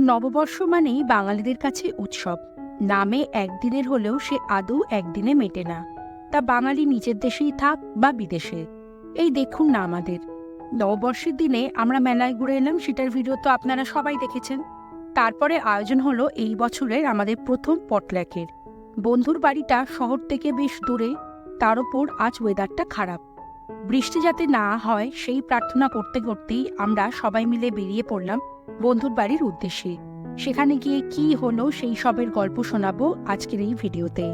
নববর্ষ মানেই বাঙালিদের কাছে উৎসব। নামে একদিনের হলেও সে আদৌ একদিনে মেটে না। তা বাঙালি নিজের দেশেই থাক বা বিদেশে। এই দেখুন না আমাদের। নববর্ষের দিনে আমরা মেলায় ঘুরে এলাম, সেটার ভিডিও তো আপনারা সবাই দেখেছেন। তারপরে আয়োজন হলো এই বছরের আমাদের প্রথম পটল্যাকের বন্ধুর বাড়িটা শহর থেকে বেশ দূরে, তার ওপর আজ ওয়েদারটা খারাপ। বৃষ্টি যাতে না হয়, সেই প্রার্থনা করতে করতেই আমরা সবাই মিলে বেরিয়ে পড়লাম বন্ধুর বাড়ির উদ্দেশ্যে। সেখানে গিয়ে কি হলো সেই সবের গল্প শোনাবো আজকের এই ভিডিওতে।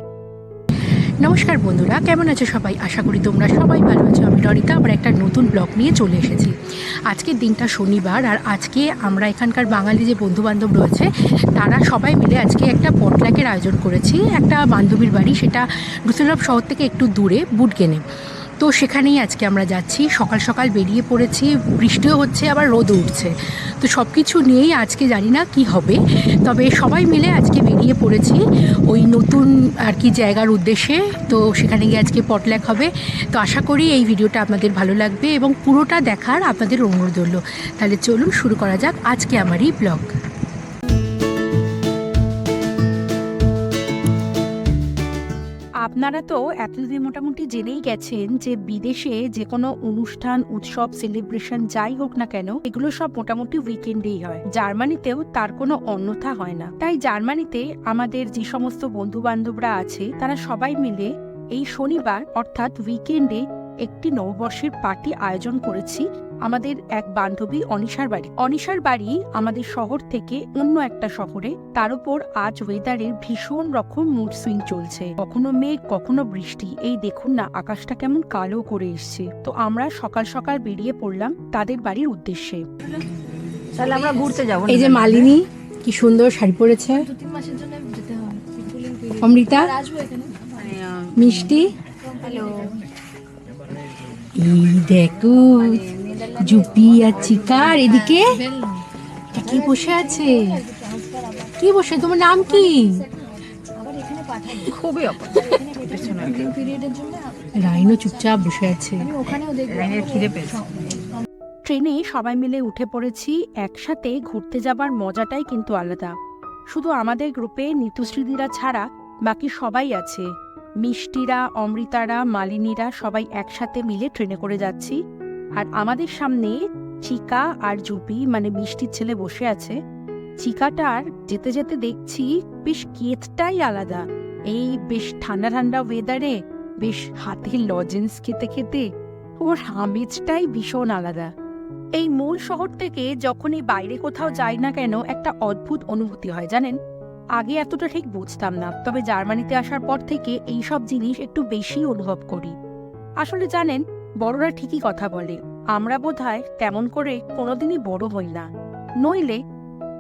নমস্কার বন্ধুরা, কেমন আছো সবাই? আশা করি তোমরা সবাই ভালো আছো। আমি রনিতা আবার একটা নতুন ব্লগ নিয়ে চলে এসেছি। আজকের দিনটা শনিবার, আর আজকে আমরা এখানকার বাঙালি যে বন্ধু বান্ধব রয়েছে, তারা সবাই মিলে আজকে একটা পটলাকের আয়োজন করেছি। একটা বান্ধবীর বাড়ি, সেটা ডুসেলভ শহর থেকে একটু দূরে, বুটগেনে। তো সেখানেই আজকে আমরা যাচ্ছি। সকাল সকাল বেরিয়ে পড়েছি, বৃষ্টিও হচ্ছে, আবার রোদও উঠছে। তো সব কিছু নিয়েই আজকে জানি না কি হবে। তবে সবাই মিলে আজকে বেরিয়ে পড়েছি ওই নতুন আর কি জায়গার উদ্দেশ্যে। তো সেখানে গিয়ে আজকে পটল্যাক হবে। তো আশা করি এই ভিডিওটা আপনাদের ভালো লাগবে এবং পুরোটা দেখার আপনাদের অনুরোধ হলো। তাহলে চলুন শুরু করা যাক আজকে আমার এই ব্লগ। আপনারা তো এতদিন মোটামুটি জেনেই গেছেন যে বিদেশে যে কোনো অনুষ্ঠান, উৎসব সেলিব্রেশন যাই হোক না কেন, এগুলো সব মোটামুটি উইকেন্ডেই হয়। জার্মানিতেও তার কোনো অন্যথা হয় না। তাই জার্মানিতে আমাদের যে সমস্ত বন্ধু বান্ধবরা আছে, তারা সবাই মিলে এই শনিবার, অর্থাৎ উইকেন্ডে একটি নববর্ষের পার্টি আয়োজন করেছি। আমাদের এক বান্ধবী অনিশার বাড়ি। অনিশার বাড়ি আমাদের শহর থেকে অন্য একটা শহরে। তার উপর আজ ওয়েদারের ভীষণ রকম মুড সুইং চলছে। কখনো মেঘ কখনো বৃষ্টি। এই দেখুন না আকাশটা কেমন কালো করে এসছে। তো আমরা সকাল সকাল বেরিয়ে পড়লাম তাদের বাড়ির উদ্দেশ্যে। তাহলে আমরা ঘুরতে যাব এই যে মালিনী কি সুন্দর শাড়ি পরেছে। অমৃতা মিষ্টি। হ্যালো দেখো জুপি আর চিকার এদিকে? কি বসে আছে? কি বসে? তোমার নাম কি? আবার এখানে পাঠাবো খুবই ফুলিং পিরিয়ডের জন্য রাইনো চুপচাপ বসে আছে। আমি ওখানেও দেখব রাইনের খিদে পেয়েছে। ট্রেনে সবাই মিলে উঠে পড়েছি একসাথে ঘুরতে যাবার মজাটাই কিন্তু আলাদা। শুধু আমাদের গ্রুপে নিতুশ্রীদিরা ছাড়া বাকি সবাই আছে। মিষ্টিরা অমৃতারা মালিনীরা সবাই একসাথে মিলে ট্রেনে করে যাচ্ছি। আর আমাদের সামনে চিকা আর জুপি মানে মিষ্টির ছেলে বসে আছে। চিকাটার যেতে যেতে দেখছি বেশ কেতটাই আলাদা। এই বেশ ঠান্ডা ঠান্ডা ওয়েদারে বেশ হাতের লজেন্স খেতে খেতে ওর আমেজটাই ভীষণ আলাদা। এই মূল শহর থেকে যখনই বাইরে কোথাও যাই না কেন একটা অদ্ভুত অনুভূতি হয়, জানেন? আগে এতটা ঠিক বুঝতাম না, তবে জার্মানিতে আসার পর থেকে এই সব জিনিস একটু বেশি অনুভব করি। আসলে জানেন বড়রা ঠিকই কথা বলে। আমরা বোধহয় তেমন করে কোনোদিনই বড় হই না। নইলে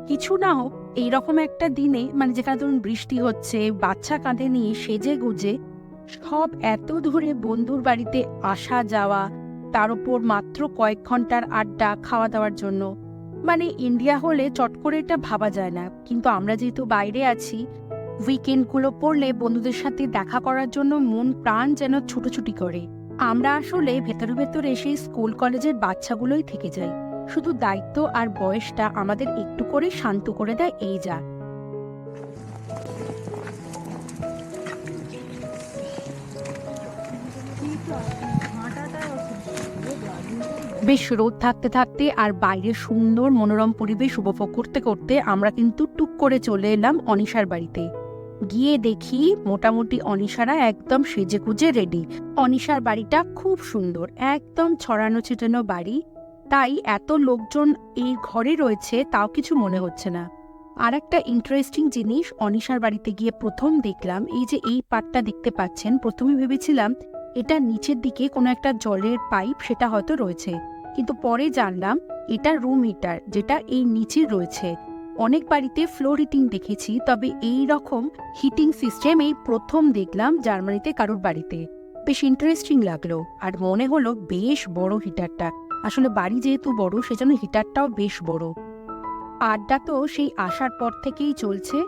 কিছু না হোক এইরকম একটা দিনে মানে যেখানে ধরুন বৃষ্টি হচ্ছে, বাচ্চা কাঁধে নিয়ে সেজে গুজে সব এত দূরে বন্ধুর বাড়িতে আসা যাওয়া, তার উপর মাত্র কয়েক ঘণ্টার আড্ডা খাওয়া দাওয়ার জন্য। মানে ইন্ডিয়া হলে চট করে এটা ভাবা যায় না। কিন্তু আমরা যেহেতু বাইরে আছি উইকেন্ডগুলো পড়লে বন্ধুদের সাথে দেখা করার জন্য মন প্রাণ যেন ছুটোছুটি করে। আমরা আসলে ভেতরে ভেতরে সেই স্কুল কলেজের বাচ্চাগুলোই থেকে যাই। শুধু দায়িত্ব আর বয়সটা আমাদের একটু করে শান্ত করে দেয় এই যা। বেশ রোদ থাকতে থাকতে আর বাইরে সুন্দর মনোরম পরিবেশ উপভোগ করতে করতে আমরা কিন্তু টুক করে চলে এলাম অনিশার বাড়িতে। গিয়ে দেখি মোটামুটি অনিশারা একদম সেজে গুজে রেডি অনিশার বাড়িটা খুব সুন্দর, একদম ছড়ানো ছিটানো বাড়ি। তাই এত লোকজন এই ঘরে রয়েছে, তাও কিছু মনে হচ্ছে না। আর একটা ইন্টারেস্টিং জিনিস, অনিশার বাড়িতে গিয়ে প্রথম দেখলাম, এই যে এই পাটটা দেখতে পাচ্ছেন, প্রথমে ভেবেছিলাম এটা নিচের দিকে কোনো একটা জলের পাইপ, সেটা হয়তো রয়েছে। কিন্তু পরে জানলাম এটা রুম হিটার যেটা এই নিচে রয়েছে। অনেক বাড়িতে ফ্লোর হিটিং দেখেছি, তবে এই রকম হিটিং সিস্টেম এই প্রথম দেখলাম জার্মানিতে কারোর বাড়িতে। বেশ ইন্টারেস্টিং লাগল আর মনে হলো বেশ বড় হিটারটা আসলে বাড়ি যেহেতু বড়, সেজন্য হিটারটাও বেশ বড়। আড্ডা তো সেই আসার পর থেকেই চলছে।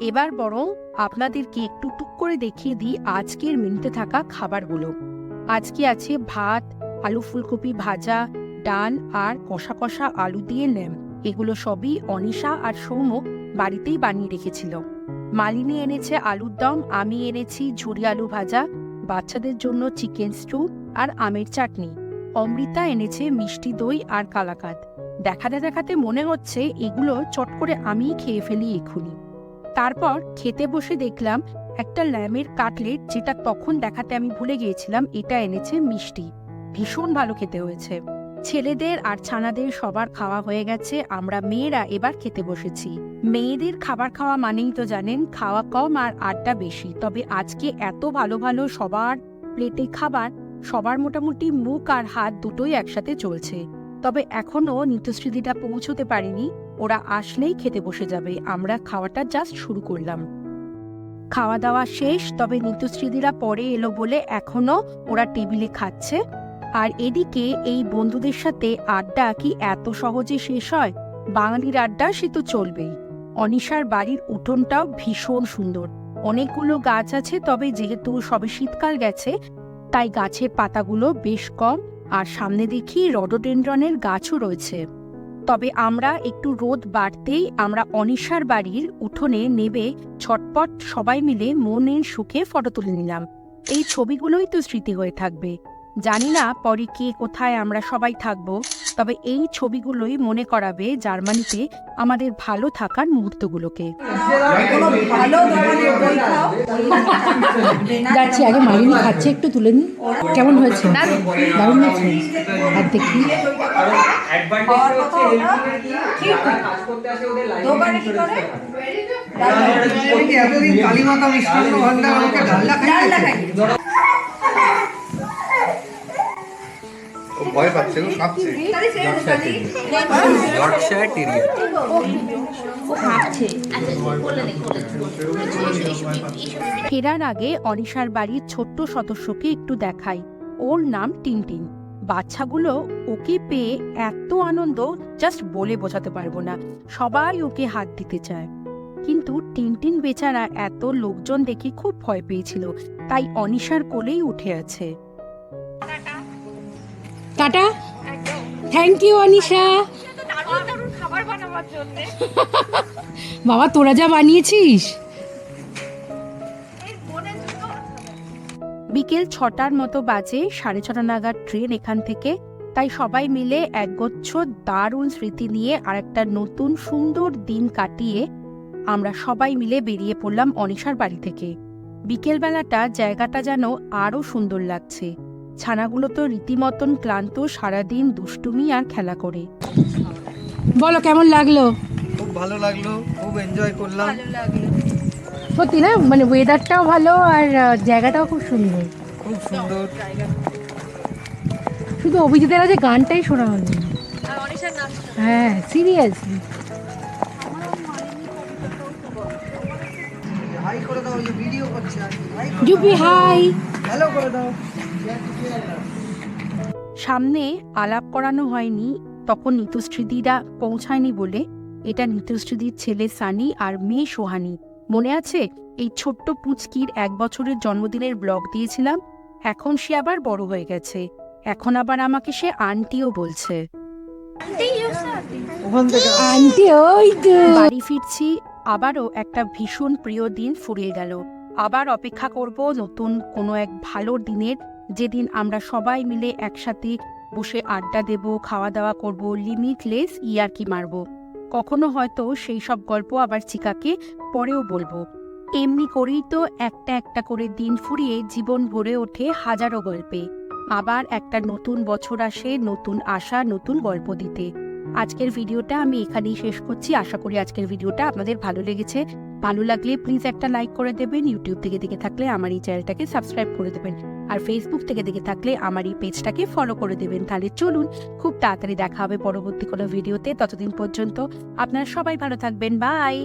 এবার বরং আপনাদেরকে একটু টুক করে দেখিয়ে দিই আজকের মেনুতে থাকা খাবারগুলো। আজকে আছে ভাত, আলু ফুলকপি ভাজা ডাল আর কষা কষা আলু দিয়ে ল্যাম। এগুলো সবই অনিশা আর সৌম্য বাড়িতেই বানিয়ে রেখেছিল। মালিনী এনেছে আলুর দম, আমি এনেছি ঝুরি আলু ভাজা, বাচ্চাদের জন্য চিকেন স্টু আর আমের চাটনি। অমৃতা এনেছে মিষ্টি দই আর কালাকাদ। দেখাতে দেখাতে মনে হচ্ছে এগুলো চট করে আমিই খেয়ে ফেলি এখুনি তারপর খেতে বসে দেখলাম একটা ল্যামের কাটলেট যেটা তখন দেখাতে আমি ভুলে গিয়েছিলাম, এটা এনেছে মিষ্টি। ভীষণ ভালো খেতে হয়েছে। ছেলেদের আর ছানাদের সবার খাওয়া হয়ে গেছে, আমরা মেয়েরা এবার খেতে বসেছি। মেয়েদের খাবার খাওয়া মানেই তো জানেন, খাওয়া কম আর আড্ডা বেশি। তবে আজকে এত ভালো ভালো সবার প্লেটে খাবার, সবার মোটামুটি মুখ আর হাত দুটোই একসাথে চলছে। তবে এখনও নিত্যশ্রীদিটা পৌঁছতে পারেনি, ওরা আসলেই খেতে বসে যাবে, আমরা খাওয়াটা জাস্ট শুরু করলাম। খাওয়া দাওয়া শেষ, তবে নিত্যশ্রীদিরা পরে এলো বলে এখনও ওরা টেবিলে খাচ্ছে। আর এদিকে এই বন্ধুদের সাথে আড্ডা কি এত সহজে শেষ হয়? বাঙালির আড্ডা সে তো চলবেই। অনিশার বাড়ির উঠোনটাও ভীষণ সুন্দর। অনেকগুলো গাছ আছে, তবে যেহেতু সবে শীতকাল গেছে, তাই গাছের পাতাগুলো বেশ কম আর সামনে দেখি রডোডেন্ড্রনের গাছও রয়েছে। তবে আমরা একটু রোদ বাড়তেই আমরা অনিশার বাড়ির উঠোনে নেবে ছটপট সবাই মিলে মনের সুখে ফটো তুলে নিলাম। এই ছবিগুলোই তো স্মৃতি হয়ে থাকবে। জানি না পরে কে কোথায় আমরা সবাই থাকব তবে এই ছবিগুলোই মনে করাবে জার্মানিতে আমাদের ভালো থাকার মুহূর্তগুলোকে। যাচ্ছি আগে মালিনী খাচ্ছে একটু তুলে নিই। কেমন হয়েছে? দারুণ হয়েছে আর দেখি। এতদিন কালীমাতা মিষ্টান্ন ভান্ডার আমাকে ডাল্লা খাইয়েছে ভয় পাচ্ছে ও কাঁপছে জর্কশায়ার টেরিয়ার ফেরার আগে অনিশার বাড়ির ছোট্ট সদস্যকে একটু দেখাই। ওর নাম টিনটিন। বাচ্চাগুলো ওকে পেয়ে এত আনন্দ জাস্ট বলে বোঝাতে পারব না। সবাই ওকে হাত দিতে চায়। কিন্তু টিনটিন বেচারা এত লোকজন দেখে খুব ভয় পেয়েছিল। তাই অনিশার কোলেই উঠে আছে। টাটা। Thank you Anisha. বাবা, তোরা যা বানিয়েছিস। বিকেল ছটার মতো বাজে, সাড়ে ছটা নাগাদ ট্রেন এখান থেকে। তাই সবাই মিলে একগুচ্ছ দারুণ স্মৃতি নিয়ে আর একটা নতুন সুন্দর দিন কাটিয়ে আমরা সবাই মিলে বেরিয়ে পড়লাম অনিশার বাড়ি থেকে। বিকেলবেলাটা জায়গাটা যেন আরও সুন্দর লাগছে। ছানাগুলো তো রীতিমতন ক্লান্ত সারাদিন দুষ্টুমি আর খেলা করে। বলো কেমন লাগল? খুব ভালো লাগল খুব এনজয় করলাম। সত্যি না? মানে ওয়েদারটাও ভালো আর জায়গাটাও খুব সুন্দর। খুব সুন্দর। শুধু অভিজিতের যে গানটাই শোনা হলো হ্যাঁ সিরিয়াসলি হাই করে ভিডিও করছে আর হাই জুপি হাই হ্যালো করে দাও। সামনে আলাপ করানো হয়নি তখন নিতুশ্রীদিরা পৌঁছায়নি বলে। এটা নিতুশ্রীদির ছেলে সানি আর মেয়ে সোহানি। মনে আছে এই ছোট্ট পুচকির এক বছরের জন্মদিনের ব্লগ দিয়েছিলাম এখন সে আবার বড় হয়ে গেছে। এখন আবার আমাকে সে আন্টিও বলছে। আন্টি ওই বাড়ি ফিরছি আবারও একটা ভীষণ প্রিয় দিন ফুরিয়ে গেল। আবার অপেক্ষা করব নতুন কোনো এক ভালো দিনের যেদিন আমরা সবাই মিলে একসাথে বসে আড্ডা দেব খাওয়া দাওয়া করব লিমিটলেস ইয়ারকি মারব। কখনো হয়তো সেই সব গল্প আবার চিকাকে পরেও বলব। এমনি করেই তো একটা একটা করে দিন ফুরিয়ে জীবন ভরে ওঠে হাজারো গল্পে। আবার একটা নতুন বছর আসে, নতুন আশা, নতুন গল্প দিতে। আজকের ভিডিওটা আমি এখানেই শেষ করছি। আশা করি আজকের ভিডিওটা আপনাদের ভালো লেগেছে। ভালো লাগলে প্লিজ একটা লাইক করে দেবেন। ইউটিউব থেকে দেখে থাকলে আমার এই চ্যানেলটাকে সাবস্ক্রাইব করে দেবেন। আর ফেসবুক থেকে দেখে থাকলে আমার এই পেজটাকে ফলো করে দেবেন। তাহলে চলুন, খুব তাড়াতাড়ি দেখা হবে পরবর্তী কোনো ভিডিওতে ততদিন পর্যন্ত আপনারা সবাই ভালো থাকবেন। বাই